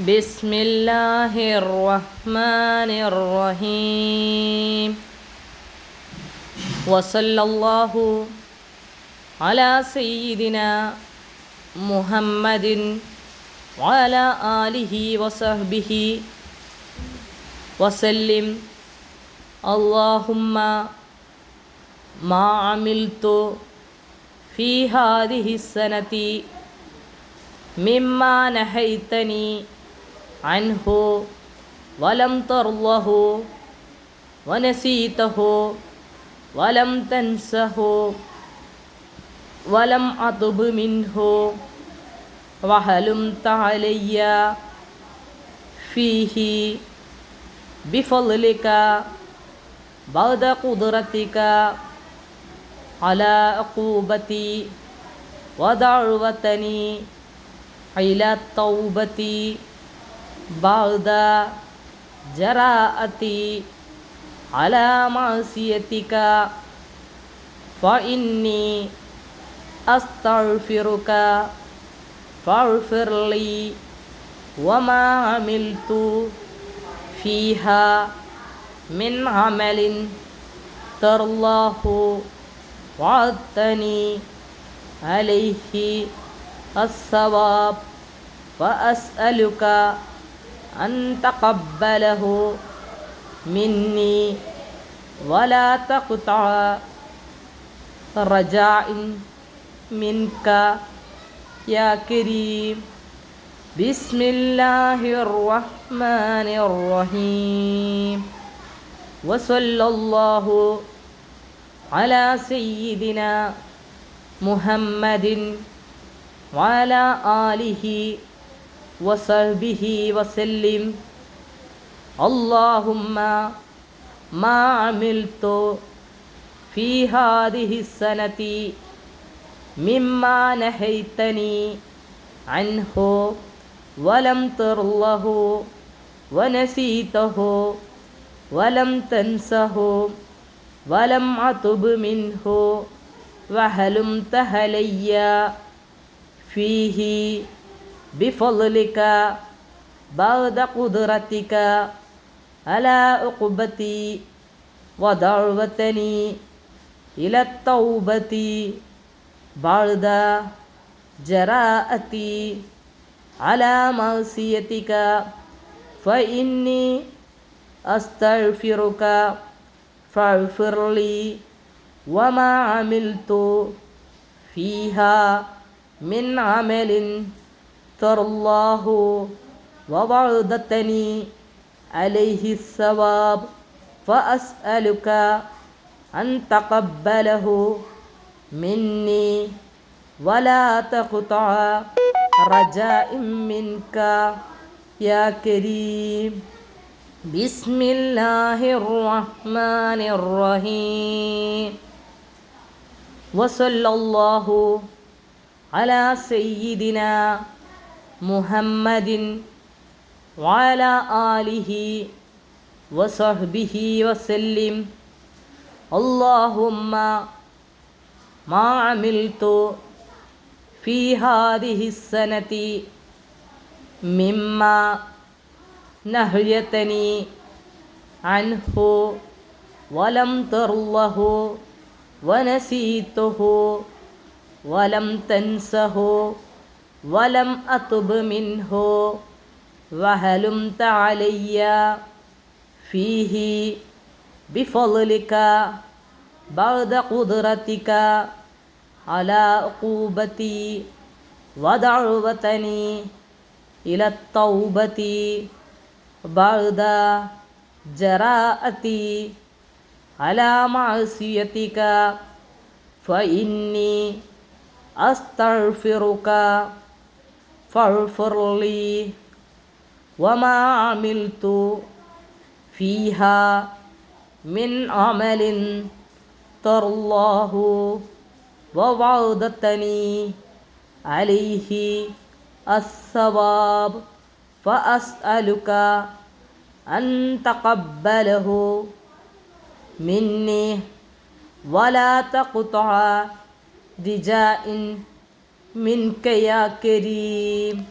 بسم الله الرحمن الرحيم وصلى الله على سيدنا محمد وعلى آله وصحبه وسلم اللهم ما عملت في هذه السنة مما نهيتني عنه ولم ترضه ونسيته ولم تنسه ولم أطب منه. وحلمت علي فيه بفضلك بعد قدرتك على عقوبتي ودعوتني إلى التوبة. بعد جراءتي على معصيتك فإني أستغفرك فاغفر لي وما عملت فيها من عمل ترضاه وعدتني عليه الصواب وأسألك أن تقبله مني ولا تقطع رجاء منك يا كريم. بسم الله الرحمن الرحيم. وصلى الله على سيدنا محمد وعلى آله وصحبه وسلم اللهم ما عملت في هذه السنة مما نهيتني عنه ولم ترله ونسيته ولم تنسه ولم أتب منه وهلمت عليّ فيه بفضلك بعد قدرتك على عقبتي ودعوتني إلى التوبة بعد جراءتي على معصيتك. فإني أستغفرك فاغفر لي وما عملت فيها من عمل. ترضاه ووعدتني عليه الثواب فأسألك أن تقبله مني ولا تقطع رجاء منك يا كريم. بسم الله الرحمن الرحيم. وصلى الله على سيدنا محمد وعلى آله وصحبه وسلم اللهم ما عملت في هذه السنة مما نهيتني عنه ولم ترله ونسيته ولم تنسه ولم أتب منه وهلمت علي فيه بفضلك بعد قدرتك على عقوبتي ودعوتني إلى التوبة بعد جراءتي على معصيتك. فإني أستغفرك فاغفر لي وما عملت فيها من عمل ترضاه ووعدتني عليه الثواب. فأسألك أن تقبله مني ولا تقطع رجاء منك يا كريم